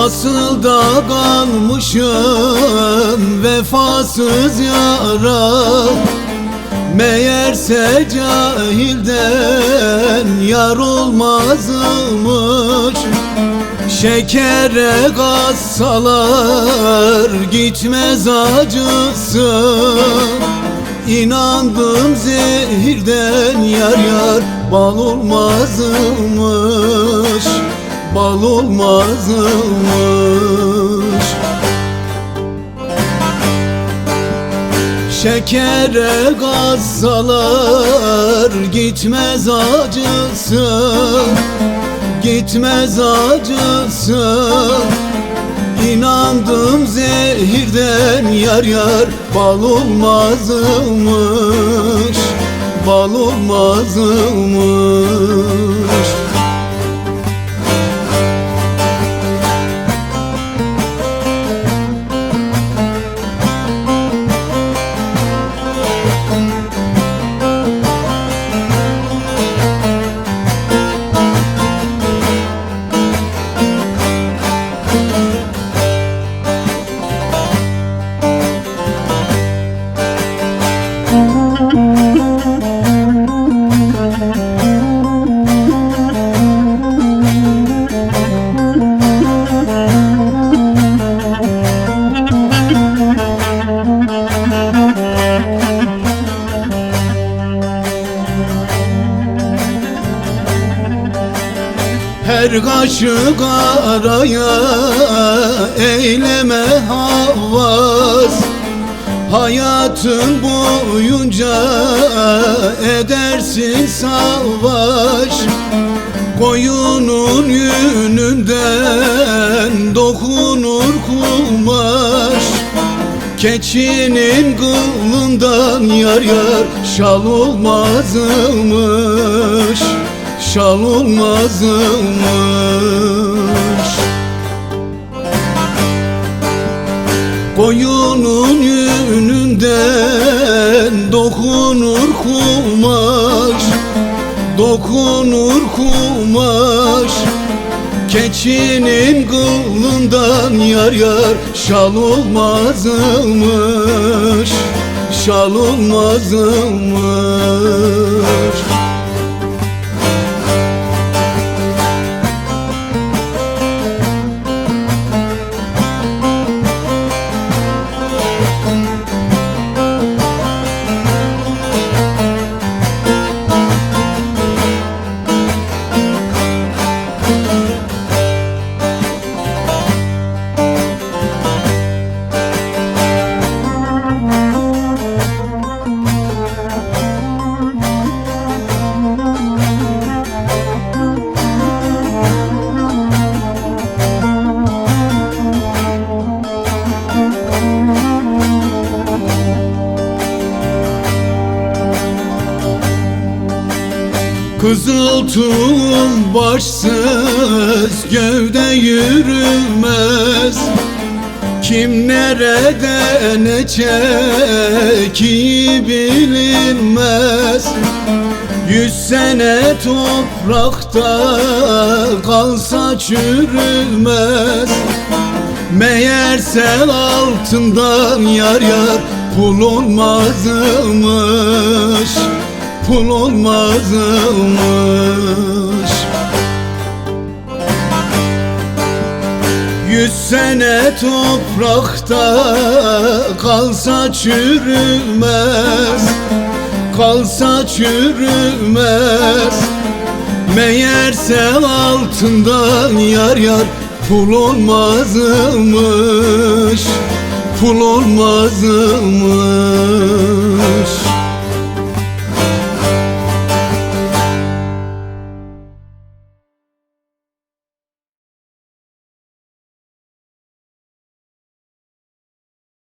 yolda kalmışım Vefasız yara Meğerse cahilden yar olmazmış. Şekere kassalar gitmez acısı. İnandım zehirden yar yar bal olmazmış Bal olmazmış Şekere gazzalar gitmez acısı. Gitmez acısı. İnandım zehirden yar yar. Bal olmazmış Bal olmazmış Her kaşık araya eyleme havas. Hayatın boyunca edersin savaş. Koyunun yününden dokunur kumaş. Keçinin kılından yar yar şal olmazmış Şal olmazmış. Koyunun yününden dokunur kumaş Dokunur kumaş. Keçinin kılından yar yar şal olmazmış Şal olmazmış Kızıltım başsız gövde yürümez. Kim nerede ne çeki bilinmez. Yüz sene toprakta kalsa çürümez. Meğerse altından yar yar pul olmazmış Pul olmazmış Yüz sene toprakta kalsa çürümez Kalsa çürümez. Meğerse altından yar yar pul olmazmış Pul olmazmış